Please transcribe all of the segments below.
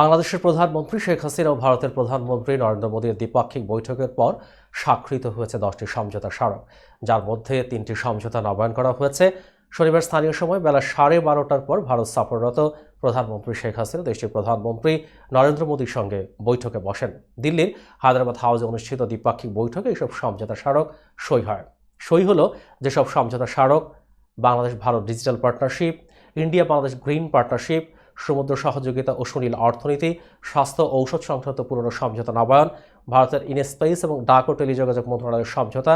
বাংলাদেশের প্রধানমন্ত্রী শেখ হাসিনা ও ভারতের প্রধানমন্ত্রী নরেন্দ্র মোদীর দ্বিপাক্ষিক বৈঠকের পর স্বাক্ষরিত হয়েছে দশটি সমঝোতা স্মারক। যার মধ্যে তিনটি সমঝোতা নবায়ন করা হয়েছে। শনিবার স্থানীয় সময় বেলা সাড়ে বারোটার পর ভারত সফররত প্রধানমন্ত্রী শেখ হাসিনা, দেশটির প্রধানমন্ত্রী নরেন্দ্র মোদীর সঙ্গে বৈঠকে বসেন। দিল্লির হায়দ্রাবাদ হাউসে অনুষ্ঠিত দ্বিপাক্ষিক বৈঠকে এইসব সমঝোতা স্মারক সই হয়। সই হলো যেসব সমঝোতা স্মারক Bangladesh Bharat digital partnership India Bangladesh green partnership সমুদ্র সহযোগিতা ও সুনীল অর্থনীতি, স্বাস্থ্য ঔষধ সংক্রান্ত পুরনো সমঝোতা নবায়ন, ভারতের ইনস্পেস এবং ডাক ও টেলিযোগাযোগ মন্ত্রণালয়ের সমঝোতা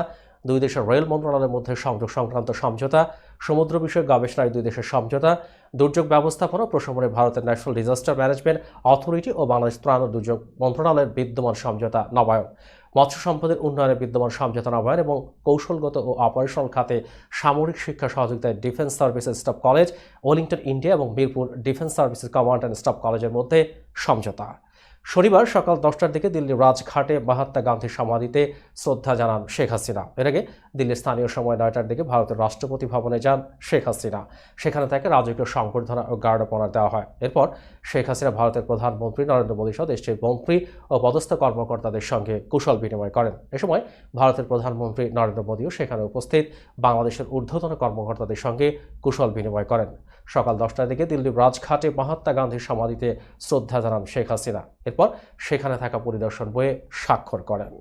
দুই দেশের রেল মন্ত্রণালয়ের মধ্যে সংযোগ সংক্রান্ত সমঝোতা, সমুদ্র বিষয়ক গবেষণায় দুই দেশের সমঝোতা, দুর্যোগ ব্যবস্থাপনা প্রশমনে ভারতের ন্যাশনাল ডিজাস্টার ম্যানেজমেন্ট অথরিটি ও বাংলাদেশ ত্রাণ ও দুর্যোগ মন্ত্রণালয়ের বিদ্যমান সমঝোতা নবায়ন। মৎস্য সম্পদের উন্নয়নে বিদ্যমান সমঝোতা নবায়ন এবং কৌশলগত ও অপারেশনাল খাতে সামরিক শিক্ষা সহযোগিতায় defence services staff college Wellington India এবং Mirpur defence services command and staff কলেজের মধ্যে সমঝোতা। শনিবার সকাল দশটার দিকে দিল্লির রাজঘাটে মহাত্মা গান্ধীর সমাধিতে শ্রদ্ধা জানান শেখ হাসিনা। এর আগে দিল্লির স্থানীয় সময় নয়টার দিকে ভারতের রাষ্ট্রপতি ভবনে যান শেখ হাসিনা। সেখানে তাকে রাজকীয় সংবর্ধনা ও গার্ড অফ অনার দেওয়া হয়। এরপর শেখ হাসিনা ভারতের প্রধানমন্ত্রী নরেন্দ্র মোদী সহ দেশটির মন্ত্রী ও পদস্থ কর্মকর্তাদের সঙ্গে কুশল বিনিময় করেন। এ সময় ভারতের প্রধানমন্ত্রী নরেন্দ্র মোদীও সেখানে উপস্থিত বাংলাদেশের ঊর্ধ্বতন কর্মকর্তাদের সঙ্গে কুশল বিনিময় করেন। সকাল দশটার দিকে দিল্লির রাজঘাটে মহাত্মা গান্ধীর সমাধিতে শ্রদ্ধা জানান শেখ হাসিনা। এরপর সেখানে থাকা পরিদর্শন বইয়ে স্বাক্ষর করেন।